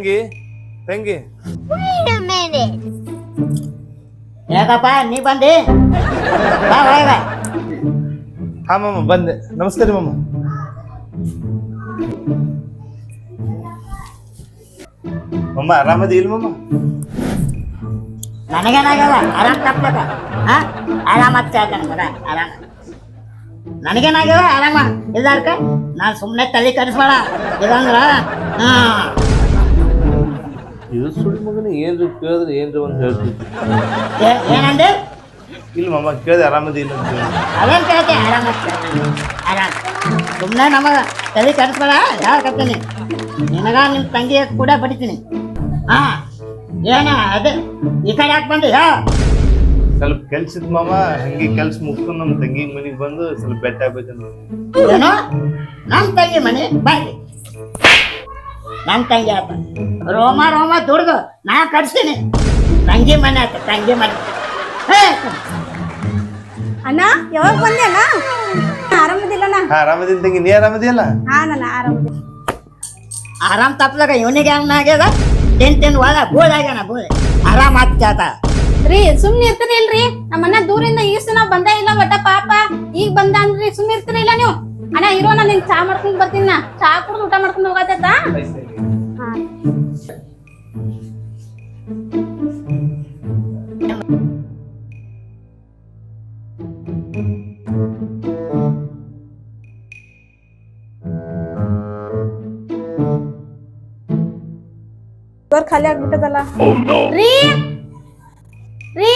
ತಂಗಿ ತಂಗಿ Wait a minute. ಯಾಕಪ್ಪ ನೀ ಬಂದಿ? ಬಾ ಒಳಗ ಹಾ ಮಾಮ ಬಂದೆ. ನಮಸ್ಕಾರ ಮಾಮ. ಮಮ್ಮ ಆರಾಮದಿ ಇಲ್ಲ ಮಮ್ಮ ನನಗೇನಾಗಲ್ಲ ಆರಾಮ್ ತಪ್ಪಕ ಹಾ? ಆರಾಮ ಮಗ ಆರಾಮ. ನನಗೇನಾಗ್ಯವ ಆರಾಮ. ಇಲ್ಲಾರ್ಕ? ನಾನು ಸುಮ್ಮನೆ ತಲೆ ಕರೆಸ್ಬೇಡ ಇದಂದ್ರ ಹಾ. ಇದು ಸುಳ್ಳು ಮಗನ ಏನ್ರಿ ಕೇಳಿದ್ರೆ ಏನ್ರಿ ಒಂದು ಹೇಳ್ತಿದ್ದೆ ಏನಂದೆ? ಇಲ್ಲ ಮಮ್ಮ ಕೇಳಿದೆ ಆರಾಮದಿ ಇಲ್ಲ ಅಂತ ಹೇಳಿ ಅದೇನ್ ಕೇಳ್ತೆ ಆರಾಮ. ಆರಾಮ. ಸುಮ್ಮನೆ ನಮಗ ತಲೆ ಕಡಿಸ್ಬೇಡ ಯಾಕತ್ತೀನಿ ನಿನಗ ನಿಮ್ಮ ತಂಗಿ ಕೂಡ ಬಡಿತೀನಿ. ಹಾ ಏನ ಅದೇ ಈ ಕಡೆ ಯಾಕೆ ಬಂದೆ? ಯಾ ಸ್ವಲ್ಪ ಕೆಲ್ಸ ಇತ್ತು ಮಾಮ ಹಂಗೆ ಕೆಲ್ಸ ಮುಗ್ಸ್ಕೊಂಡು ನಮ್ಮ ತಂಗಿ ಮನೆಗೆ ಬಂದು ಸ್ವಲ್ಪ ಬೆಟ್ಟ ಆಗ್ಬೇಕು ಏನೋ? ನಮ್ಮ ತಂಗಿ ಮನೆ ಬಾಯಿ. ನಮ್ಮ ತಂಗಿ ಆತ. ರೋಮ ರೋಮ ದುಡ್ದು ನಾ ಕಟ್ಸ್ತೀನಿ. ತಂಗಿ ಮನೆ ಆತ ತಂಗಿ ಮನೆ. ಹೇ ಅಣ್ಣ ಯಾವಾಗ ಬಂದೆ ಅಣ್ಣ? ಆರಾಮದಿಲ್ಲ ಹಾ ಆರಾಮದಿನ ತಂಗಿ ನೀ ಆರಾಮದಿಲ್ಲ ಹಾ ನಾನು ಆರಾಮದಿ ಆರಾಮ್ ತಪ್ಪದಾಗ ಇವನಿಗೆ ಹೆಂಗ್ ಆಗ್ಯದ? ತಿನ್ ತಿನ್ ಒಳ ಬೂದ್ ಆಗ್ಯಾನ ಬೂದ್ ಆರಾಮ್ ಆಗ್ತಾತ ರೀ ಸುಮ್ನೆ ಇರ್ತೀರಿ ಇಲ್ರಿ? ನಮ್ಮ ಅಣ್ಣ ದೂರಿಂದ ಈಸ್ ನಾವ್ ಬಂದೇ ಇಲ್ಲ ಒಟ್ಟ ಪಾಪ. ಈಗ ಬಂದ ಅಂದ್ರಿ ಸುಮ್ನೆ ಇರ್ತೀರಿ ಇಲ್ಲ ನೀವು? ಅಣ್ಣ ಇರೋ ನಾನು ನಿಂಗೆ ಚಾ ಮಾಡ್ಕೊಂಡ್ ಬರ್ತೀನಿ ನಾ. ಚಾ ಕುಡ್ದು ಊಟ ಮಾಡ್ಕೊಂಡು ಹೋಗತ್ತ ಖಾಲಿ ಆಗ್ಬಿಟ್ಟದಲ್ಲ. ರೀ. ರೀ.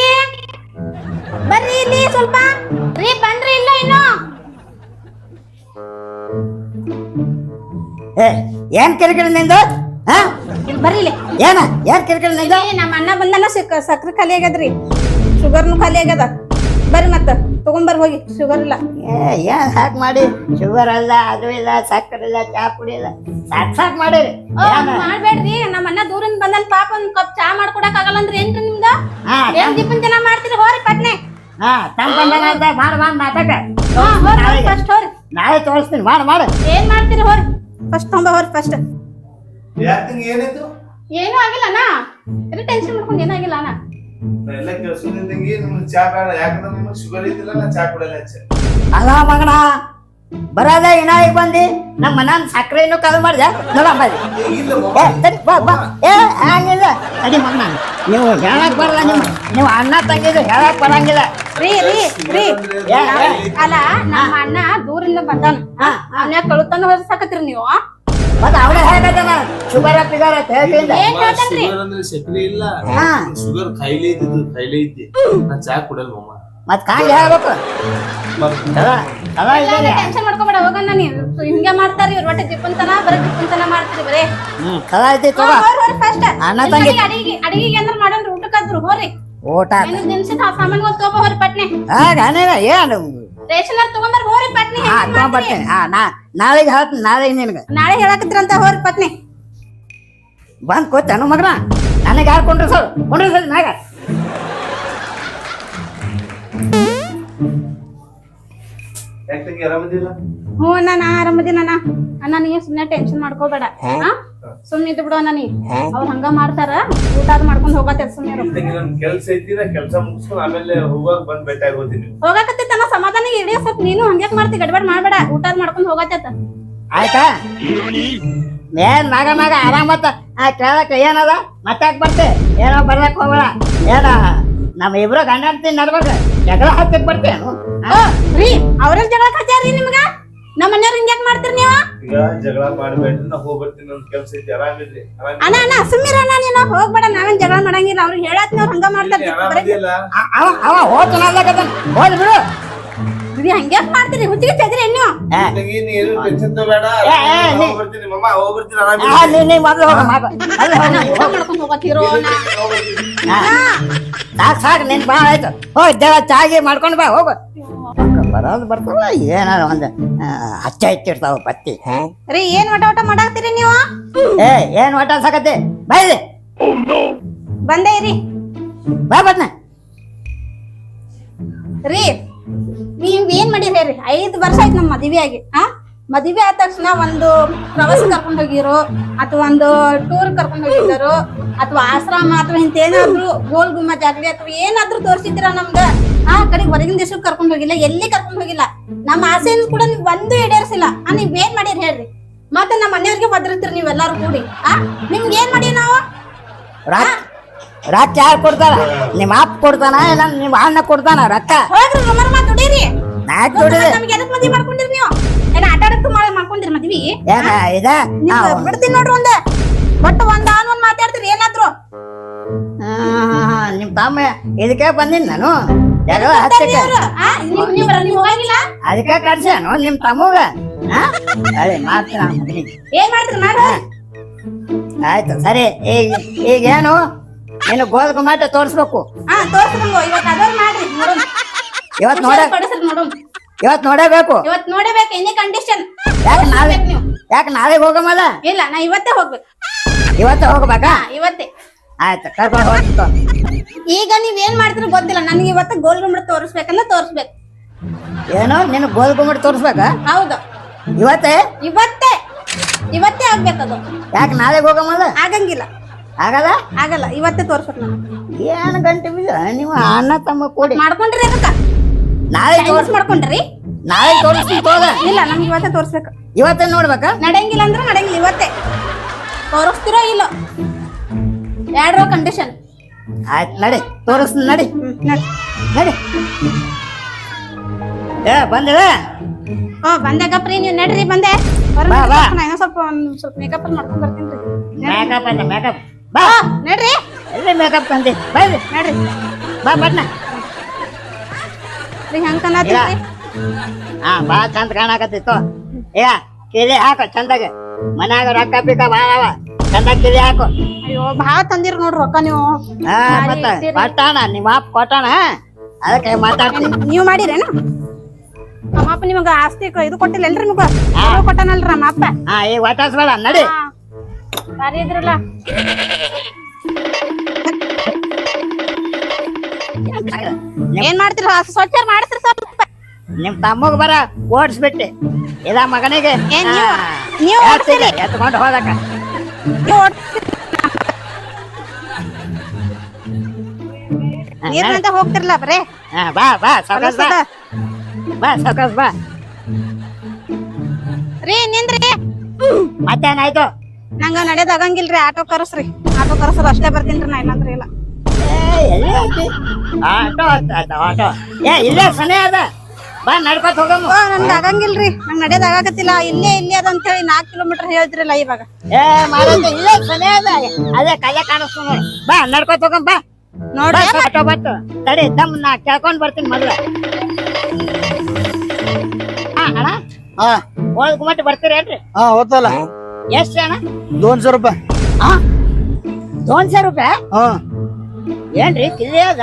ಬರ್ರಿ ಇಲ್ಲಿ ಸ್ವಲ್ಪ. ರೀ ಬನ್ರಿ ಇಲ್ಲ ಇನ್ನು. ಏ ಏನ್ ಕಿರಿಕಿರಿ ನಿಂದು? ಹಾ? ಬರ್ರಿ ಇಲ್ಲಿ. ಏನ? ಏನ್ ಕಿರಿಕಿರಿ ನಿಂದು? ನಮ್ಮ ಅಣ್ಣ ಬಂದಲ್ಲ ಸಕ್ಕರೆ ಸಕ್ರೆ ಖಾಲಿ ಆಗ್ಯದ್ರಿ ಶುಗರ್ನು ಖಾಲಿ ಆಗ್ಯದ. ಬರ್ರಿ ಮತ್ತ. ತಗೊಂಬರ್ ಹೋಗಿ ಶುಗರ್ ಇಲ್ಲ. ಏ ಏನ್ ಸಾಕ್ ಮಾಡಿ? ಶುಗರ್ ಅಲ್ಲ ಅದು ಇಲ್ಲ ಸಕ್ಕರೆ ಇಲ್ಲ ಚಾ ಪುಡಿ ಇಲ್ಲ. ಸಾಕ್ ಸಾಕ್ ಮಾಡಿರಿ ಓ, ಏನ? ಮಾಡ್ಬೇಡ್ರಿ. ನಮ್ಮ ಅಣ್ಣ ದೂರಿಂದ ಬಂದಲ್ ಪಾಪ ಒಂದ್ ಕಪ್ ಚಾ ಮಾಡ್ಕೊಡಕ್ ಆಗಲ್ಲ ಅಂದ್ರೆ ಏನ್ರಿ ನಿಮ್ದು? ಹಾ ಏನ್ ದಿಪ್ಪನ್ ಜನ ಮಾಡ್ತೀರಿ? ಹೋರಿ ಪಟ್ನೆ. ಹಾ ತಮ್ಮ ಬಂದ ಮಾಡ್ ಮಾಡ್ ನಾಟಕ ಹಾ ಹೋರಿ ನಾಳೆಗೆ. ಫಸ್ಟ್ ಹೋರಿ. ನಾಳೆ ತೋರಿಸ್ತೀನಿ ಮಾಡು ಮಾಡು. ಏನ್ ಮಾಡ್ತೀರಿ? ಹೋರಿ. ಫಸ್ಟ್ ತಗೊಂಬ ಹೋರಿ ಫಸ್ಟ್ ಯಾಕೆ ಏನೂ ಆಗಿಲ್ಲ ಅಣ್ಣ ಟೆನ್ಷನ್ ಮಾಡ್ಕೊಂಡು ಏನಾಗಿಲ್ಲ ಆಗಿಲ್ಲ ಅಣ್ಣ ನಾ ಎಲ್ಲ ಕೇಳಿಸ್ಕೊಂಡ್ ತಂಗಿ ನಮ್ಗೆ ಚಾ ಬೇಡ. ಯಾಕಂದ್ರೆ ನಮಗೆ ಶುಗರ್ ಇದ್ದಿಲ್ಲ ನಾ ಚಾ ಕುಡಲ್ಲ ಹೆಚ್ಚು ಅಲ್ಲ ಮಗನ ಬರೋದ ಇನಾಯಿಗೆ ಬಂದಿ? ನಮ್ಮ ಮನ ಸಕ್ಕರೆ ಇನ್ನೂ ಕಲ್ ಮಾಡ್ದೆ. ನೋಡ ಬನ್ನಿ ಏ ತಡಿ, ಬಾ ಬಾ. ಏ ಹಂಗಿಲ್ಲ ತಡಿ ಮಗನ ನೀವು ಹೇಳಕ್ ಬರಲ್ಲ ನಿಮ್ಮ ನೀವು ಅಣ್ಣ ತಂಗಿದು ಹೇಳಕ್ ಬರಂಗಿಲ್ಲ. ರೀ ರೀ ರೀ. ಏ, ಏ. ಅಲ್ಲ ನಮ್ಮ ಅಣ್ಣ ದೂರಿಂದ ಬಂದಾನ. ಅವನ್ಯಾಗ ಕಳುತನ ಹೊರಸಾಕತ್ರಿ ನೀವು? ಮತ್ತೆ ಅವನೇ ಹೇಗದನ ಶುಗರ್ ಪಿಗರ್ ಶುಗರ್ ಅಂದ್ರೆ ಸಕ್ಕರೆ ಇಲ್ಲ. ಹಾ. ಶುಗರ್ ಖಾಯಿಲೆ ಇದ್ದಿದ್ದು ಖಾಯಿಲೆ ಇದ್ದಿ. ನಾ ಚಾ ಕುಡಲ್ ಮಮ್ಮ ಮತ್ ಕಾಂಗ್ ಹೇಳ್ಬೇಕು. ಅದ ಅದ ಇದೆ ಟೆನ್ಷನ್ ಮಾಡ್ಕೋಬೇಡ ಹೋಗಣ್ಣ ನೀನು. ಹಿಂಗೆ ಮಾಡ್ತಾರಿ ಇವ್ರ ಒಟ್ಟೆ ಜಿಪ್ಪಂತನ ಬರೀ ಜಿಪ್ಪಂತನ ಮಾಡ್ತೀರಿ ಬರೇ. ಹ್ಮ್ ಕದ ಐತಿ ತಗೋ. ಹೋರಿ ಹೋರಿ ಫಸ್ಟ್ ಅಣ್ಣ ತಂಗಿ. ಅಡಿಗೆ ಅಡಿಗೆ ಅಂದ್ರೆ ಮಾಡೋಣ್ರಿ ಊಟಕ್ಕಾದ್ರು ಹೋರಿ ಊಟ ಏನು ದಿನಸಿದ ಸಾಮಾನುಗಳು ತಗೋ ಹೋರಿ ಪಟ್ನೆ. ಆಗ ಏನು? ರೇಷನ್ ತಗೊಂಬರ್ ಹೋರಿ ಪಟ್ನೆ ಹಾ ತಗೊಂಬರ್ತೀನಿ ಹಾ ನಾ ನಾಳೆಗೆ ಹೇಳ್ತೀನಿ ನಾಳೆಗೆ ನಿನಗೆ. ನಾಳೆ ಹೇಳಕ್ರಂತ ಹೋರಿ ಪಟ್ನೆ. ಬಂದ್ ಕೂತನು ಮಗನ. ನನಗೆ ಯಾರು ಕೊಂಡ್ರು ಸರ್ ಕೊಂಡ್ರು ಸರ್ ನಾಗ. ಹ್ಞೂ ಅಣ್ಣ ನಾ ಆರಾಮದಿನ ಅಣ್ಣ. ಸುಮ್ಮನೆ ಟೆನ್ಷನ್ ಮಾಡ್ಕೋಬೇಡ. ಸುಮ್ಮನೆ ಇದ್ದು ಬಿಡು ಅಣ್ಣ ನೀ. ಅವ್ರು ಹಂಗ ಮಾಡ್ತಾರ ಊಟ ಅದು ಮಾಡ್ಕೊಂಡು ಹೋಗತ್ತೆ ಸುಮ್ಮನೆ ತಂಗಿ ನನ್ ಕೆಲ್ಸ ಐತಿ ನಾ ಕೆಲ್ಸ ಮುಗಿಸ್ಕೊಂಡು ಆಮೇಲೆ ಹೋಗಾಗ ಬಂದ್ ಭೇಟಿ ಆಗೋತೀನಿ ಹೋಗಕತ್ತೈತನ ಸಮಾಧಾನ ಇಡೀ ಸ್ವಲ್ಪ. ನೀನು ಹಂಗ್ಯಾಕ್ ಮಾಡ್ತಿ ಗಡ್ಬಡ್ ಮಾಡಬೇಡ. ಊಟ ಅದ್ ಮಾಡ್ಕೊಂಡು ಹೋಗತ್ತೈತ ಆಯ್ತಾ? ಏನ್ ನಾಗ ನಾಗ ಆರಾಮತ್ತ ಆ ಕೇಳಕ ಏನದ? ಮತ್ತಾಕ್ ಯಾಕೆ ಬರ್ತೆ? ಏನೋ ಬರ್ಲಕ್ ಹೋಗಲ್ಲ ಏನ ನಮ್ಮ ಇಬ್ರು ಗಂಡ ಅಂತೀನಿ ನಡ್ಬೇಕ. ಜಗಳ ಹತ್ತಿ ಬರ್ತೇನು ರೀ ಜಗಳ ಕಚ್ಚಾರಿ ನಿಮ್ಗ? ನಮ್ಮ ಮನೆಯವ್ರ ಹಿಂಗ್ಯಾಕ್ ಮಾಡ್ತೀರಿ ನೀವು? ಈಗ ಜಗಳ ಮಾಡ್ಬೇಡ್ರಿ ನಾ ಹೋಗ್ಬರ್ತೀನಿ ನನ್ ಕೆಲ್ಸ ಐತಿ. ಆರಾಮಿದ್ರಿ ಆರಾಮಿದ್ರಿ? ಅಣ್ಣ ಅಣ್ಣ ಸುಮ್ಮಿರ ಅಣ್ಣ ನೀನು ಹೋಗ್ಬೇಡ ನಾವೇನ್ ಜಗಳ ಮಾಡಂಗಿಲ್ಲ. ಅವ್ರಿಗೆ ಹೇಳತ್ನವ್ರು ಹಂಗ ಮಾಡ್ತಾರೆ ಅವ ಹೋದ್ ಬಿಡು. ರೀ ಹಂಗ್ಯಾಕ್ ಮಾಡ್ತೀರಿ ನೀವು ಸಾಕು ಸಾಕ್ ನಿನ್ ಬಾ ಆಯ್ತು. ಹೋಗ್ ದೇವ ಚಾಗಿ ಮಾಡ್ಕೊಂಡು ಬಾ ಹೋಗು. ಬರೋದು ಬರ್ತಲ್ಲ ಏನಾರ ಒಂದು ಹಚ್ಚ ಹಚ್ಚಿರ್ತಾವ ಪತ್ತಿ. ರೀ ಏನ್ ಒಟ ಊಟ ಮಾಡಾಕ್ತೀರಿ ನೀವು? ಏ ಏನ್ ಒಟ್ಟ ಸಾಕತ್ತೆ ಬಾ ಇಲ್ಲಿ. ಬಂದೇ ಇರಿ. ಬಾ ಬದ್ನ. ರೀ ನೀವ್ ಏನ್ ಮಾಡಿರಿ ಹೇಳ್ರಿ ಐದ್ ವರ್ಷ ಆಯ್ತು ನಮ್ಮ ಮದ್ವೆ ಆಗಿ ಆ? ಮದ್ವೆ ಆದ ತಕ್ಷಣ ಒಂದು ಪ್ರವಾಸ ಕರ್ಕೊಂಡ್ ಹೋಗಿರೋ, ಅಥವಾ ಒಂದು ಟೂರ್ ಕರ್ಕೊಂಡ್ ಹೋಗಿದ್ದಾರೋ, ಅಥವಾ ಆಶ್ರಮ ಅಥವಾ ಇಂತ ಏನಾದ್ರು ಗೋಲ್ ಗುಮ್ಮ ಜಾಗಲಿ ಅಥವಾ ಏನಾದ್ರೂ ತೋರಿಸಿದ್ರ ನಮ್ಗ? ಆ, ಕಡೆ ಹೊರಗಿನ ದೇಶಕ್ಕೆ ಕರ್ಕೊಂಡ್ ಹೋಗಿಲ್ಲ, ಎಲ್ಲಿ ಕರ್ಕೊಂಡ್ ಹೋಗಿಲ್ಲ. ನಮ್ಮ ಆಸೆಯನ್ನು ಕೂಡ ನೀವ್ ಒಂದು ಈಡೇರಿಸಿಲ್ಲ. ಆ, ನೀವ್ ಏನ್ ಮಾಡಿರಿ ಹೇಳ್ರಿ? ಮತ್ತೆ ನಮ್ಮ ಮನೆಯವ್ರಿಗೆ ಬದ್ರಿರ್ತೀರಿ ನೀವೆಲ್ಲಾರು ಕೂಡಿ, ಆ? ನಿಮ್ಗೆ ಏನ್ ಮಾಡಿ ನಾವು? ರೊಕ್ಕ ಯಾರು ಕೊಡ್ತಾರ? ನಿಮ್ಮ ಅಪ್ಪ ಕೊಡ್ತಾನ ಇಲ್ಲ ನಿಮ್ಮ ಅಣ್ಣ ಕೊಡ್ತಾನ ರೊಕ್ಕ? ಹೋಗ್ರಿ ರೊಮರ್ ಮಾತ್ ದುಡೀರಿ. ನಾಕ್ ದುಡಿದೆ ನಮ್ಗೆ ಎದಕ್ ಮದ್ವಿ ಮಾಡ್ಕೊಂಡಿರಿ ನೀವು? ಏನ ಆಟ ಆಡಕ್ ಮಾಡ್ಕೊಂಡಿರಿ ಮದ್ವಿ? ಏನ ಇದ? ಬಿಡ್ತೀನಿ ನೋಡ್ರಿ ಒಂದ. ಬಟ್ ಒಂದ್ ಆನ್ ಒಂದ್ ಮಾತಾಡ್ತೀರಿ ಏನಾದ್ರು. ನಿಮ್ ತಮ್ಮ ಇದಕ್ಕೆ ಬಂದಿನ್ ನಾನು. ಯಾರು ಹೋಗಂಗಿಲ್ಲ ಅದಕ್ಕೆ ಕರ್ಸ್ಯಾನು ನಿಮ್ ತಮ್ಮಗ. ಆ ಮಗನಿಗೆ. ಏನ್ ಮಾಡ್ತೀರಿ ಮಾಡ ಆಯ್ತು ಸರಿ. ಈಗ ಈಗೇನು? ನೀನು ಗೋಧಿ ಮಾತ್ರ ತೋರಿಸ್ಬೇಕು. ಹಾ ತೋರ್ಸ್ರಿ ಇವತ್ತು ಇವತ್ ಅದವ್ರು ಮಾಡ್ರಿ ನೋಡೋಣ. ಇವತ್ ನೋಡ ಪಡಿಸ್ರಿ ನೋಡೋಣ. ಇವತ್ ನೋಡಬೇಕು. ಇವತ್ ನೋಡಬೇಕು ಎನಿ ಕಂಡೀಷನ್ ಯಾಕೆ ನಾಳೆ ಯಾಕೆ ನಾಳೆಗೆ ಹೋಗಮಲ್ಲ ಇಲ್ಲ ನಾ ಇವತ್ತೇ ಹೋಗ್ಬೇಕು. ಇವತ್ತೇ ಹೋಗ್ಬೇಕಾ? ಇವತ್ತೇ. ಆಯ್ತು ಕರ್ಕೊಂಡು ಹೋಗ್ತಿತ್ತು ಈಗ ನೀವ್ ಏನ್ ಮಾಡ್ತೀರ ಗೊತ್ತಿಲ್ಲ ನನಗೆ ಇವತ್ತು ಗೋಲ್ ಗುಂಬಳ ತೋರಿಸ್ಬೇಕಂದ್ರೆ ತೋರಿಸ್ಬೇಕು. ಏನೋ ನೀನು ಗೋಲ್ ಗುಮ್ಮಟ ತೋರಿಸ್ಬೇಕಾ? ಹೌದು. ಇವತ್ತೇ? ಇವತ್ತೇ. ಇವತ್ತೇ ಆಗ್ಬೇಕದು. ಯಾಕೆ ನಾಳೆಗೆ ಹೋಗಮಲ್ಲ ಆಗಂಗಿಲ್ಲ. ಆಗಲ್ಲ? ಆಗಲ್ಲ. ಇವತ್ತೇ ತೋರ್ಸ್ಬೇಕು ಏನು ಗಂಟೆ ಬೀಜ ನೀವು ಅಣ್ಣ ತಮ್ಮ ಕೂಡಿ. ಮಾಡ್ಕೊಂಡ್ರಿ ಅದಕ್ಕೆ. ನಾಳೆ ತೋರ್ಸ್ ಮಾಡ್ಕೊಂಡ್ರಿ. ನಾಳೆ ತೋರಿಸ್ತೀನಿ ಹೋಗ ಇಲ್ಲ ನಮ್ಗೆ ಇವತ್ತೇ ತೋರ್ಸ್ಬೇಕು. ಇವತ್ತೇ ನೋಡ್ಬೇಕಾ? ನಡೆಯಂಗಿಲ್ಲ ಅಂದ್ರೆ ನಡೆಯಂಗಿಲ್ಲ ಇವತ್ತೇ. ತೋರಿಸ್ತಿರೋ ಇಲ್ಲ? ಎರಡರ ಕಂಡೀಷನ್ ಆಯ್ತು ನಡಿ. ತೋರಿಸ್ತೀನಿ ನಡಿ. ನಡಿ. ಏ ಬಂದಿದ? ಹಾ ಕಪ್ರಿ ನೀವು ನಡ್ರಿ ಬಂದೆ. ಬಾ, ಬಾ. ಸ್ವಲ್ಪ ಒಂದ್ ಸ್ವಲ್ಪ ಮೇಕಪ್ ಮಾಡ್ಕೊಂಡ್ ಬರ್ತೀನಿ ಮೇಕಪ್ ಅಂತ ಮೇಕಪ್ ಬಾ. ನಡ್ರಿ. ಎಲ್ಲಿ ಮೇಕಪ್ ತಂದಿ. ಬಾ ನಡ್ರಿ. ಬಾ ಬಣ್ಣ. ಹೆಂಗ್ ಕನ್ನತ್ತೀರಿ ಹಾ ಬಾ ಚಂದ ಕಾಣಕತ್ತಿತ್ತು ಏ ಕಿಲಿ ಹಾಕು ಚಂದಾಗ. ಮನ್ಯಾಗ ರೊಕ್ಕ ಪಿಕ ಭಾಳ ಅವ. ಚಂದ ಕಿಲಿ ಹಾಕು. ಅಯ್ಯೋ ಭಾಳ ತಂದಿರ್ ನೋಡ್ರಿ ರೊಕ್ಕ ನೀವು. ಹಾ ಮತ್ತ ಕೊಟ್ಟಾನ ನಿಮ್ಮ ಅಪ್ಪ ಕೊಟ್ಟಾನ ಅದಕ್ಕೆ ಮಾತಾಡ್ತೀನಿ. ನೀವು ಮಾಡಿರೇನು? ನಮ್ಮಪ್ಪ ನಿಮಗ ಆಸ್ತಿ ಇದು ಕೊಟ್ಟಿಲ್ಲಲ್ರಿ ನಿಮಗ ಕೊಟ್ಟನಲ್ರಿ ನಮ್ಮ ಅಪ್ಪ. ಹಾ ಈಗ ಒಟ್ಟಾಸ್ಬೇಡ ನಡಿ. ಇದ್ರಲ್ಲ. ಏನ್ ಮಾಡ್ತೀರ? ಸ್ವಚ್ಛ ಮಾಡ್ತೀರಿ ಸ್ವಲ್ಪ? ನಿಮ್ ತಮ್ಮಗ್ ಬರ ಓಡಿಸ್ಬಿಟ್ಟೆ. ಇದ ಮಗನಿಗೆ. ಏನ್ ನೀವು- ಎತ್ಕೊಂಡು ಹೋದಕ್ಕ ನೀವು ಓಡ್ಸ್ತೀರಿ. ನೀರ್ನಂತ ಹೋಗ್ತಿರ್ಲ ಬರೇ. ಹಾ, ಬಾ ಬಾ ಸಕಸ್ ಬಾ. ಬಾ ಸಾವಕಾಸ್ ಬಾ. ರೀ ನಿಂದ್ರಿ. ಮತ್ತೇನಾಯ್ತು ನಂಗ ನಡೆಯೋದ್ ಆಗಂಗಿಲ್ರಿ ಆಟೋ ಕರಸ್ರಿ. ಆಟೋ ಕರಸ್ರಿ ಅಷ್ಟೇ ಬರ್ತೀನ್ರಿ ನಾ ಇಲ್ಲಾಂದ್ರೆ ಇಲ್ಲ? ಆಟೋ ಆಟೋ ಏ ಇಲ್ಲೇ ಸನೇ ಅದ. ಬಾ ನಡ್ಕೊತ ಹೋಗಮ್ಮ. ಓ ನನ್ಗ ಆಗಂಗಿಲ್ರಿ. ನಂಗ್ ನಡೆಯೋದ್ ಆಗಾಕತ್ತಿಲ್ಲ ಇಲ್ಲೇ ಇಲ್ಲೇ ಅದ ಅಂತ ಹೇಳಿ ನಾಲ್ಕು ಕಿಲೋಮೀಟರ್ ಹೇಳಿದ್ರಲ್ಲ ಇವಾಗ ಏ ಮಾರೈತಿ ಇಲ್ಲೇ ಸನೇ ಅದ. ಅದೇ ಕಲೆ ಕಾಣಿಸ್ತು ನೋಡು. ಬಾ ನಡ್ಕೊತ ಹೋಗಮ್ಮ ಬಾ. ನೋಡ್ರಿ ಆಟೋ ಬತ್ತು. ತಡಿ ದಮ್ ನಾ ಕೇಳ್ಕೊಂಡ್ ಬರ್ತೀನಿ ಮದ್ವೆ ಹಾ ಅಣ್ಣ? ಹಾ. ಹೋದ್ ಗುಮ್ಮಟ್ ಬರ್ತೀರೇನ್ರಿ? ಹಾ ಹೋತಲ್ಲ ಎಷ್ಟು ಅಣ್ಣ ಸಾವಿರ ರೂಪಾಯಿ. ಹಾ ದೋನ್ಸೆ ರೂಪಾಯಿ? ಹಾ. ಏನ್ರಿ ಅದ?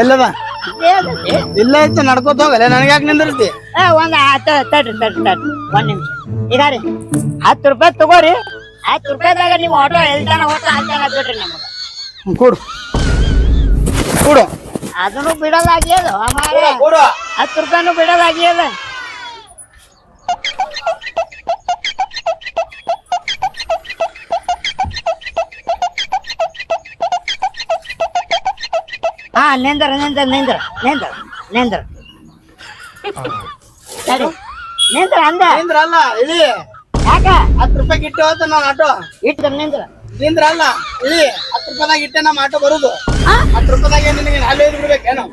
ಎಲ್ಲದ ಕಿಲ್ಲಿ ಇಲ್ಲ ಐತೆ ನಡ್ಕೋತ ಹೋಗಲ್ಲ. ನನಗೆ ಯಾಕೆ ನಿಂದಿರ್ತಿ? ಏ ಒಂದ್ ಹತ್ತು ತಡ್ರಿ ತಡ್ರಿ ತಡ್ರಿ. ಒಂದ್ ನಿಮಿಷ. ಈಗ ರೀ ಹತ್ತು ರೂಪಾಯಿ ತಗೋರಿ. ಹತ್ತು ರೂಪಾಯಿದಾಗ ನೀವು ಆಟೋ ಎಲ್ತಾನ ಹೋಗ್ತಾ ಅಲ್ಲಿ ಬಿಡ್ರಿ ನಮಗೆ. ಹ್ಮ್, ಕೊಡು. ಕೊಡು. ಅದನ್ನು ಬಿಡೋದಾಗ್ಯದ ಹತ್ತು ರೂಪಾಯಿನೂ ಬಿಡೋದಾಗ್ಯದ. ನಿಂದ್ರ ನೆಂದ್ರ ನೆಂದ್ರ ನೆಂದ್ರ ನೆಂದ್ರ. ಸರಿ ನೆಂದ್ರ ಅಂದ. ನಿಂದ್ರ ಅಲ್ಲ ಇಳಿ. ಯಾಕ? ಹತ್ತು ರೂಪಾಯಿ ಇಟ್ಟು ಹೋತ ನಾನು ಆಟೋ. ಇಟ್ಟ ನಿಂದ್ರ. ನಿಂದ್ರ ಅಲ್ಲ ಇಳಿ. ಹತ್ತು ರೂಪಾಯಿದಾಗ ಇಟ್ಟೆ ನಮ್ಮ ಆಟೋ ಬರುದು. ಹತ್ತು ರೂಪಾಯಿದಾಗ ನಿನಗೆ ಅಲ್ಲಿ ಐದು ಬಿಡ್ಬೇಕೇನು?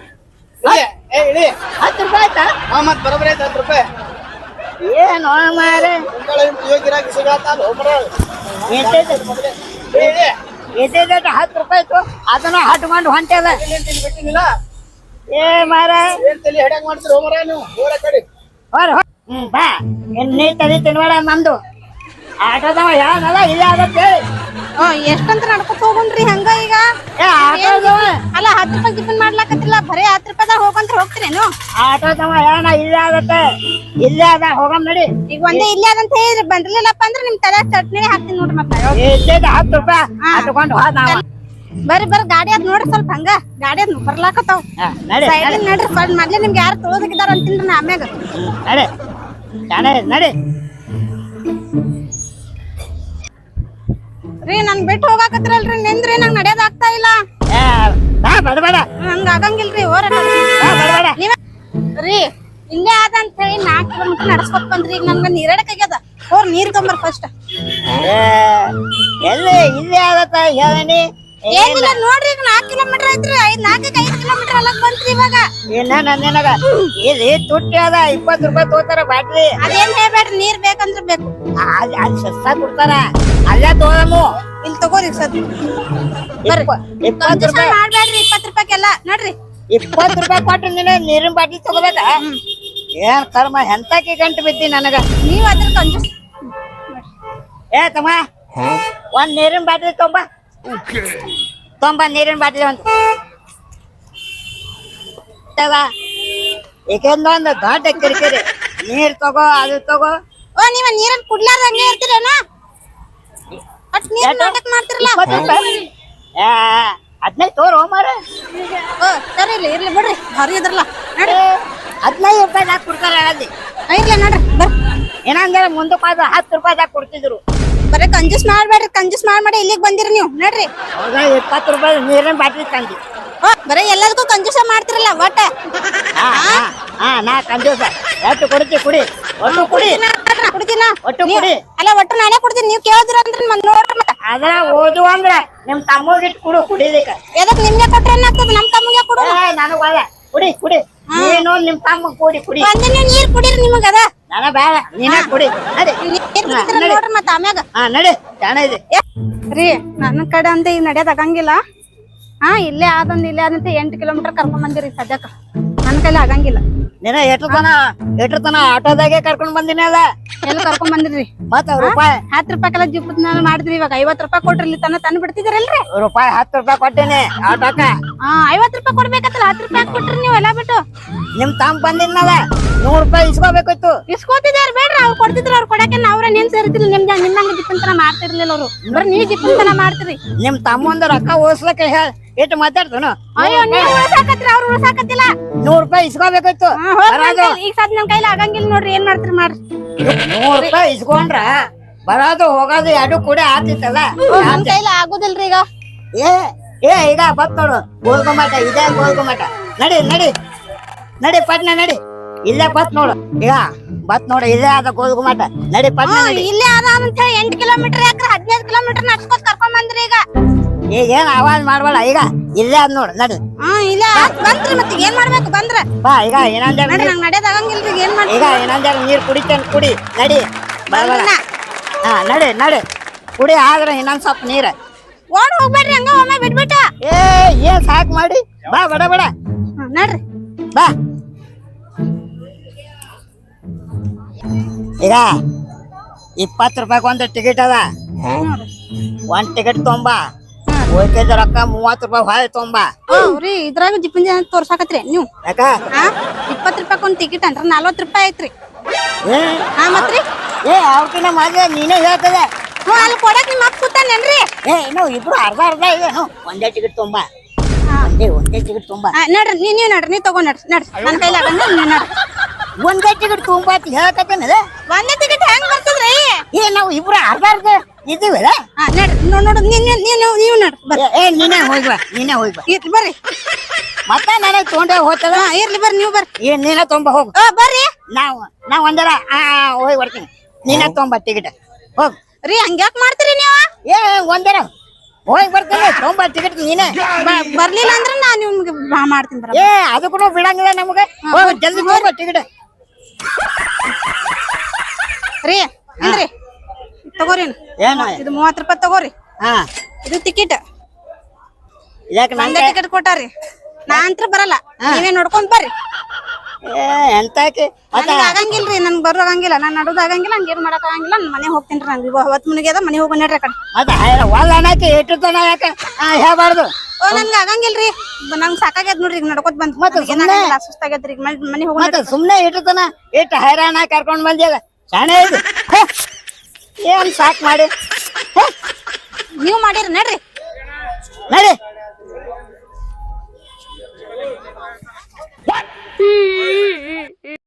ಇಳಿ ಏ ಇಳಿ. ಹತ್ತು ರೂಪಾಯಿ ಆಯ್ತಾ? ಹಾ ಮತ್ತೆ ಬರೋಬ್ಬರಿ ಐತೆ ಹತ್ತು ರೂಪಾಯಿ. ಏನು ಮಾರೇ. ಸಿಗತ್ತಲ್ಲ ಹೋಗ್ಬರ ಇಳಿ. ಎಷ್ಟೈತೆ ಹತ್ತು ರೂಪಾಯಿ ಇತ್ತು, ಅದನ್ನ ಹಟ್ ಮಾಡಿ ಬಿಟ್ಟಿನಿಲ್ಲ ಏ ಮಾರ. ಹೋರ ಬಾ. ಏನ್ ನೀ ತಲೆ ತಿನ್ಬೇಡ ನಮ್ದು ಆಟೋದವ ಯಾವನಲ್ಲ ಇಲ್ಲ ಆಗತ್ತೆ ಎಷ್ಟಂತ ನಡ್ಕೊತ ಹೋಗುಣ್ರಿ ಹಂಗ ಈಗ? ಅಲ್ಲ ಹತ್ತು ರೂಪಾಯಿ ಟಿಫಿನ್ ಮಾಡ್ಲಾಕತ್ತಿಲ್ಲ ಬರೇ ಹತ್ತು ರೂಪಾಯಿದಾಗ ಹೋಗಂತ ಹೋಗ್ತೀರೇನು? ಆಟೋದವ ಏನ ಇಲ್ಲ ಆಗತ್ತೆ. ಇಲ್ಲ ಅದ ಹೋಗಮ್ ನಡಿ. ಈಗ ಒಂದೇ ಇಲ್ಲೇ ಅದಂತ ಹೇಳಿದ್ರೆ ಬಂದಿರ್ಲಿಲ್ಲಪ್ಪ ಅಂದ್ರೆ ನಿಮ್ ತಲೆ ಚಟ್ನಿ ಹಾಕ್ತೀನಿ ನೋಡ್ರಿ ಮತ್ತೆ. ಎಷ್ಟೈತೆ ಹತ್ತು ರೂಪಾಯಿ. ಹೋದ ಬರ್ರಿ ಬರ್ರಿ ಗಾಡಿ ಅದ್ ನೋಡ್ರಿ ಸ್ವಲ್ಪ ಹಂಗ. ಗಾಡಿ ಅದ್ ಬರ್ಲಾಕತ್ತಾವ್. ಹಾ, ನಡಿ. ಸೈಡ್ ನಡಿ ನಡ್ರಿ ಮೊದ್ಲೇ ನಿಮ್ಗೆ ಯಾರು ತೊಳೋದಕ್ಕಿದಾರ ಅಂತೀನಿ ನಾ ಆಮ್ಯಾಗ. ನಡಿ. ನಡಿ. ರೀ ನನ್ ಬಿಟ್ಟು ಹೋಗಾಕತ್ರಲ್ರಿ ನಿಂದ್ರಿ ನಂಗ್ ನಡೆಯೋದ್ ಆಗ್ತಾ ಇಲ್ಲ. ಏ ಬಾ ಹಂಗ ಆಗಂಗಿಲ್ರಿ ಹೋರ ರೀ ಇಲ್ಲೇ ಆದ ಅಂತ ಹೇಳಿ ನಾಲ್ಕು ಕಿಲೋಮೀಟರ್ ನಡ್ಸ್ಕೊತ್ ಬಂದ್ರಿ ಈಗ ನನ್ಗ ನೀರಡಕ್ ಆಗ್ಯದ ಹೋರ್ ನೀರ್ ತೊಂಬರ್ ಫಸ್ಟ್ ಏ, ಎಲ್ಲಿ ಇಲ್ಲೇ ಆಗತ್ತ ಹೇಳಿ ಏನಿಲ್ಲ ನೋಡ್ರಿ ಈಗ ನಾಲ್ಕು ಕಿಲೋಮೀಟರ್ ಐತ್ರಿ ಐದ್ ನಾಲ್ಕಕ್ಕೆ ಐದು ಕಿಲೋಮೀಟರ್ ಅಲ್ಲಕ್ ಬಂತ್ರಿ ಇವಾಗ. ಇಲ್ಲ ನನ್ನಿನಗ ಇಲ್ಲಿ ತುಟ್ಟಿ ಅದ? ಇಪ್ಪತ್ತು ರೂಪಾಯಿ ತಗೋತಾರ ಬಾಟ್ಲಿ. ಅದೇನ್ ಹೇಳ್ಬೇಡ್ರಿ ನೀರ್ ಬೇಕಂದ್ರ ಬೇಕು. ಅಲ್ಲಿ ಅಲ್ಲಿ ಸಸ್ತ ಕೊಡ್ತಾರ. ಅಲ್ಲೇ ತಗೋಮು ಇಲ್ಲಿ ತಗೋರಿ ಬರ್ರಿ. ಇಪ್ಪತ್ತು ರೂಪಾಯಿ ಮಾಡ್ಬೇಡ್ರಿ ಇಪ್ಪತ್ತು ರೂಪಾಯಿಗೆಲ್ಲ ನೋಡ್ರಿ. ಇಪ್ಪತ್ತು ರೂಪಾಯಿ ಕೊಟ್ಟು ನೀನು ನೀರಿನ ಬಾಟ್ಲಿ ತಗೋಬೇಕ? ಏನ್ ಕರ್ಮ ಎಂತಕ್ಕೆ ಗಂಟು ಬಿದ್ದಿ ನನಗ? ನೀವ್ ಅದ್ರ ಕಂಜೂಸ್ ಏ ತಮ್ಮ ಒಂದ್ ನೀರಿನ ಬಾಟ್ಲಿ ತೊಂಬ ತೊಂಬ ನೀರಿನ ಬಾಟ್ಲಿ ಒಂದು ತಗ ಏಕೆಂದೊಂದು ದೊಡ್ಡ ಕಿರಿಕಿರಿ ನೀರ್ ತಗೋ ಅದು ತಗೋ ಓ ನೀವ ನೀರನ್ ಕುಡ್ಲಾರ್ದ ಹಂಗೆ ಇರ್ತೀರೇನ ಅಟ್ ನೀರ್ ನಾಟಕ ಮಾಡ್ತಿರಲ್ಲ ಹದಿನೈದು ತೋರು ಮಾರ ಓ ಸರಿ ಇರ್ಲಿ ಇರ್ಲಿ ಬಿಡ್ರಿ ಭಾರಿ ಇದ್ರಲ್ಲ ನಡ್ರಿ ಹದಿನೈದು ರೂಪಾಯಿದಾಗ ಕೊಡ್ತಾರ ಆ, ಇರ್ಲಿ ನಡ್ರಿ ಬರ್ ಏನಂದ್ರೆ ಮುಂದಕ್ಕೆ ಹತ್ತು ರೂಪಾಯಿದಾಗ ಕೊಡ್ತಿದ್ರು ಬರೀ ಕಂಜೂಸ್ ಮಾಡ್ಬೇಡ್ರಿ ಕಂಜೂಸ್ ಮಾಡ್ಬೇಡ ಮಾಡಿ ಇಲ್ಲಿಗೆ ಬಂದಿರಿ ನೀವು ನೋಡ್ರಿ. ಹೌದಾ ಇಪ್ಪತ್ತು ರೂಪಾಯಿ ನೀರಿನ ಬಾಟ್ಲಿ ತಂದಿ. ಓ ಬರೀ ಎಲ್ಲದಕ್ಕೂ ಕಂಜೂಸ ಮಾಡ್ತಿರಲ್ಲ ಒಟ್ಟ. ಹಾ ನಾ ಕಂಜೂಸ. ಎಷ್ಟು ಕೊಡ್ತಿ ಕುಡಿ. ಒಟ್ಟು ಕುಡಿ. ಕುಡ್ತೀನ ಒಟ್ಟು ಕುಡಿ. ಅಲ್ಲ ಒಟ್ಟು ನಾನೇ ಕೊಡ್ತೀನಿ ನೀವು ಕೇಳಿದ್ರ ಅಂದ್ರೆ ಮತ್ ನೋಡ್ರಿ ಮತ್ತ. ಅದ್ರ ಓದು ಅಂದ್ರ ನಿಮ್ ತಮ್ಮಗಿಟ್ಟು ಕುಡು ಕುಡಿಲಿಕ್ಕ. ಎದಕ್ ನಿಮ್ಗೆ ಕೊಟ್ರೆ ಏನಾಗ್ತದ? ನಮ್ ತಮ್ಮಗೆ ಕೊಡು. ನಾನು ನನಗ್ ಕುಡಿ ಕುಡಿ. ನೀನು ನಿಮ್ ತಮ್ಮ ಕುಡಿ ಕುಡಿ. ನೀವು ನೀರ್ ಕುಡಿರಿ ನಿಮಗ ಅದ ನನ್ನ ಬೇಡ ನೀನ ಕುಡಿ. ನಡಿ ನೀರ್ ಹಾ, ಕುಡಿತೀರ ನಡಿ. ನೋಡ್ರಿ ಮತ್ತ ಆಮ್ಯಾಗ? ಹಾ ನಡಿ ಜಾಣ ಇದೆ. ರೀ ನನ್ನ ಕಡೆ ಅಂತ ಈಗ ನಡೆಯೋದ್ ಆಗಂಗಿಲ್ಲ. ಹಾ ಇಲ್ಲೇ ಆದಂದ್ ಇಲ್ಲೇ ಆದಂತ ಎಂಟು ಕಿಲೋಮೀಟರ್ ಕರ್ಕೊಂಡ್ ಬಂದಿರಿ ಸದ್ಯಕ್ಕ ನನ್ನ ಕೈಲಿ ಆಗಂಗಿಲ್ಲ. ನೀನ ಎಷ್ಟ್ ತನ ಎಷ್ಟ್ ತನ ಆಟೋದಾಗೆ ಕರ್ಕೊಂಡ್ ಬಂದಿನಿ ಅದ. ಎಲ್ಲಿ ಕರ್ಕೊಂಡ್ ಬಂದಿರಿ? ಮತ್ತ ರೂಪಾಯಿ ಹತ್ತು ರೂಪಾಯಿಗೆಲ್ಲ ಜಿಪ್ಪದ್ ಮಾಡಿದ್ರಿ ಇವಾಗ. ಐವತ್ ರೂಪಾಯಿ ಕೊಟ್ರಿ ಇಲ್ಲಿ ತನ ತಂದು ಬಿಡ್ತಿದ್ರಲ್ರಿ? ರೂಪಾಯಿ ಹತ್ತು ರೂಪಾಯಿ ಕೊಟ್ಟಿನಿ ಆಟೋಕ ಹಾ ಐವತ್ ರೂಪಾಯಿ ಕೊಡ್ಬೇಕತ್ತಲ್ಲ ಹತ್ತು ರೂಪಾಯಿ ಕೊಟ್ರಿ ನೀವು? ಎಲ್ಲ ಬಿಟ್ಟು. ನಿಮ್ ತಮ್ಮ ಬಂದಿನಲ್ಲ ನೂರ್ ರೂಪಾಯಿ ಇಸ್ಕೋಬೇಕಿತ್ತು. ಇಸ್ಕೋತಿದ್ದಾರೆ ಬೇಡ್ರಿ ಅವ್ರು ಕೊಡ್ತಿದ್ರು ಅವ್ರು ಕೊಡಕ್ಕೆ ಅವ್ರ ನೆನ್ ಸೇರ್ತಿರ್ಲಿ ನಿಮ್ದ ನಿಮ್ಮಂಗ ಮಾಡ್ತಿರ್ಲಿಲ್ಲ ಅವ್ರು. ಬರೀ ನೀವ್ ಜಿಪ್ಪಂತನ ಮಾಡ್ತೀರಿ. ನಿಮ್ ತಮ್ಮಂದ ರೊಕ್ಕ ಓಸ್ಲಕ್ಕೆ ಹೇಳ. ಇಟ್ಟು ಮಾತಾಡ್ತಾನು? ಅಯ್ಯೋ ನೀವ್ ಉಳ್ಸಾಕತ್ರಿ ಅವ್ರು ಉಳ್ಸಾಕತ್ತಿಲ್ಲ ನೂರ್ ರೂಪಾಯಿ ಕೈಲಿ- ಈಗ ಸದ್ ನಮ್ ಕೈಲಿ ಆಗಂಗಿಲ್ಲ ನೋಡ್ರಿ ಏನ್ ಮಾಡ್ತೀರಿ ಮಾಡ್ರಿ ನೂರ್ ರೂಪಾಯಿ ಇಸ್ಕೊಂಡ್ರ ಬರೋದು ಹೋಗೋದು ಎರಡು ಕೂಡ ಆತಿತ್ತಲ್ಲ? ನಮ್ ಕೈಲಿ ಆಗುದಿಲ್ರಿ ಈಗ. ಏ ಏ ಈಗ ಬತ್ ನೋಡು. ಗೋಲ್ಗುಮಟ ಇದೇ ಗೋಲ್ಗುಮಟ ನಡಿ ನಡಿ. ನಡಿ ಪಟ್ನ ನಡಿ. ಇಲ್ಲೇ ಬತ್ ನೋಡು. ಈಗ ಬತ್ ನೋಡು ಇದೇ ಆದ ಗೋಲ್ಗುಮಟ ನಡಿ ಪಟ್ನ ಇಲ್ಲೇ ಅದ ಅಂತ ಹೇಳಿ ಎಂಟ್ ಕಿಲೋಮೀಟರ್ ಯಾಕ್ರ ಹದಿನೈದು ಕಿಲೋಮೀಟರ್ ನಡ್ಸ್ಕೊತ್ ಕರ್ಕೊಂಡ್ ಬಂದ್ರಿ ಈಗ. ಈಗ ಏನ್ ಆವಾಜ್ ಮಾಡ್ಬೇಡ ಈಗ ಇಲ್ಲೇ ಅದ್ ನೋಡು ನಡಿ. ಹಾ ಇಲ್ಲ ಬಂದ್ರೆ ಮತ್ತೆ ಏನ್ ಮಾಡ್ಬೇಕು ಬಂದ್ರ? ಬಾ ಈಗ ಏನಂದ ನಡಿ ನಂಗ್ ನಡೆಯೋದ್ ಆಗಂಗಿಲ್ರಿ ಈಗ ಏನ್ ಮಾಡ್ರಿ ಈಗ ಏನಂದ ನೀರ್ ಕುಡಿತೇನೆ ಕುಡಿ ನಡಿ ಬರ್ಬೇಡ. ಹಾ ನಡಿ ನಡಿ. ಕುಡಿ ಆದ್ರೆ ಇನ್ನೊಂದ್ ಸ್ವಲ್ಪ ನೀರ. ಓಡ್ ಹೋಗ್ಬೇಡ್ರಿ ಹಂಗ ಒಮ್ಮೆ ಬಿಟ್ಬಿಟ್ಟ. ಏ ಏನ್ ಸಾಕ್ ಮಾಡಿ? ಬಾ ಬಡ ಬಡ. ಹ್ಮ್, ನಡ್ರಿ. ಬಾ. ಈಗ ಇಪ್ಪತ್ತು ರೂಪಾಯಿ ಒಂದು ಟಿಕೆಟ್ ಅದ. ಒಂದು ಟಿಕೆಟ್ ತೊಂಬ. ಉಳ್ಕಿದ ರೊಕ್ಕ ಮೂವತ್ತು ರೂಪಾಯಿ ಹೊಯ್ ತೊಂಬ. ರೀ ಇದ್ರಾಗ ಜಿಪ್ಪಿನ ಜನ ತೋರ್ಸಾಕತ್ರಿ ನೀವು. ಯಾಕ? ಹಾ ಇಪ್ಪತ್ ರೂಪಾಯಿ ಒಂದು ಟಿಕೆಟ್ ಅಂದ್ರ ನಲ್ವತ್ತು ರೂಪಾಯಿ ಐತ್ರಿ ಏ? ಹಾ ಮತ್ರಿ? ಏ ಅವ್ಕಿನ ಮೊದ್ಲೇ ನೀನೇ ಹೇಳ್ತದೆ ಹ್ಞೂ ಅಲ್ಲಿ ಕೊಡಕ್ ನಿಮ್ಮ ಅಪ್ಪ ಕೂತಾನೇನ್ರಿ? ಏ ಇನ್ನು ಇಬ್ರು ಅರ್ಧ ಅರ್ಧ ಏನು ಒಂದೇ ಟಿಕೆಟ್ ತುಂಬಾ. ಒಂದೇ ಒಂದೇ ಟಿಕೆಟ್ ತುಂಬಾ. ನೋಡ್ರಿ ನೀವ್ ನೀವ್ ನಡ್ರಿ ನೀವ್ ತಗೊಂಡ್ ನೋಡ್ರಿ ನೋಡ್ರಿ ನನ್ನ ಕೈಲಿ ಆಗಂದ್ರೆ ನೀವ್ ನೋಡ್ರಿ. ಒಂದೇ ಟಿಕೆಟ್ ತುಂಬಾ ಅಂತ ಹೇಳಕತ್ತೇನದ ಒಂದೇ ಟಿಕೆಟ್ ಹೆಂಗ್ ಬರ್ತದ್ರಿ? ಏ ನಾವು ಇಬ್ರು ಅರ್ಧ ಅರ್ಧ ಇದ್ದೀವಲ್ಲ? ಹಾ ನಡ್ರಿ. ನೋಡ್ ನೋಡು ನೀನು ನೀನು ನೀವು ನಡ್ರಿ. ಬರ್ರಿ ಏ, ನೀನೇ ಹೋಗ್ಬಾ ನೀನೇ ಹೋಗ್ಬಾ ಇರ್ಲಿ ಬರ್ರಿ. ಮತ್ತೆ ನನಗೆ ತೊಗೊಂಡೆ ಹೋಗ್ತದ? ಹಾ ಇರ್ಲಿ ಬರ್ರಿ ನೀವು ಬರ್ರಿ. ಏ ನೀನೇ ತಗೊಂಬ ಹೋಗು. ಆ, ಬರ್ರಿ. ನಾವು ನಾವು ಒಂದರ ಆ ಹೋಗಿ ಬರ್ತೀನಿ. ನೀನೇ ತೊಗೊಂಬ ಟಿಕೆಟ್ ಹೋಗ್. ರೀ ಹಂಗ್ಯಾಕ್ ಮಾಡ್ತೀರಿ ನೀವು? ಏ ಒಂದರ ಹೋಗಿ ಬರ್ತೀನಿ ತೊಂಬ ಟಿಕೆಟ್ ನೀನೇ. ಬ- ಬರ್ಲಿಲ್ಲ ಅಂದ್ರೆ ನಾ ನಿಮ್ಗೆ ಬಾ ಮಾಡ್ತೀನಿ ಬರ ಏ ಕೂಡ ಬಿಡಂಗಿಲ್ಲ ನಮಗೆ. ಓ ಜಲ್ದಿ ತೊಂಬ ಟಿಕೆಟ್ ರೀ ಅಂದ್ರಿ ತಗೋರಿ. ಏನು? ಇದು ಮೂವತ್ ರೂಪಾಯಿ ತಗೋರಿ. ಹಾ. ಇದು ಟಿಕೆಟ್ ನಂಗೆ? ಟಿಕೆಟ್ ಕೊಟ್ಟಾರಿ. ನಾ ಬರಲ್ಲ. ನೀವೇ ನೋಡ್ಕೊಂಡ್ ಬರ್ರಿ. ಏ ಎಂತಾಕೆ? ನನಗೆ ಆಗಂಗಿಲ್ರಿ ನನ್ಗೆ ಬರೋ ಆಗಂಗಿಲ್ಲ. ನಾನು ನಡೋದು ಆಗಂಗಿಲ್ಲ ಹಂಗ ಏನು ಮಾಡಕ್ ಆಗಂಗಿಲ್ಲ. ನಾನು ಮನೆ ಹೋಗ್ತೀನಿ ನನ್ ಹೊತ್ತು ಮುನಿಗೆ ಅದ ಮನೆ ಹೋಗಿ ನಡ್ರಿ ಕಡೆ. ಹೈರ ಒಲ್ಲ ಅನ್ನಕ್ಕೆ ಎಷ್ಟು ತನ ಯಾಕೆ? ಹೇಳ್ಬಾರ್ದು. ಓ ನನ್ಗೆ ಆಗಂಗಿಲ್ರಿ. ನಂಗೆ ನಂಗ್ ಸಾಕಾಗ್ಯದ ನೋಡ್ರಿ ಈಗ ನಡ್ಕೋತ್ ಬಂದ್. ಮತ್ತೆ ಏನಾಗಂಗಿಲ್ಲ, ಮನೆ ಹೋಗಿ ಮತ್ತೆ ಸುಮ್ನೆ ಇಟ್ಟು ತನ ಹೈರಾಣ ಕರ್ಕೊಂಡ್ ಬಂದ್ಯಲ್ಲ. ಶಾಣೆ ಇದು. ಏನ್ ಸಾಕ್ ಮಾಡಿ? ಹೇ, ನೀವು ಮಾಡಿರಿ ನಡ್ರಿ. ನಡಿ. Hmm.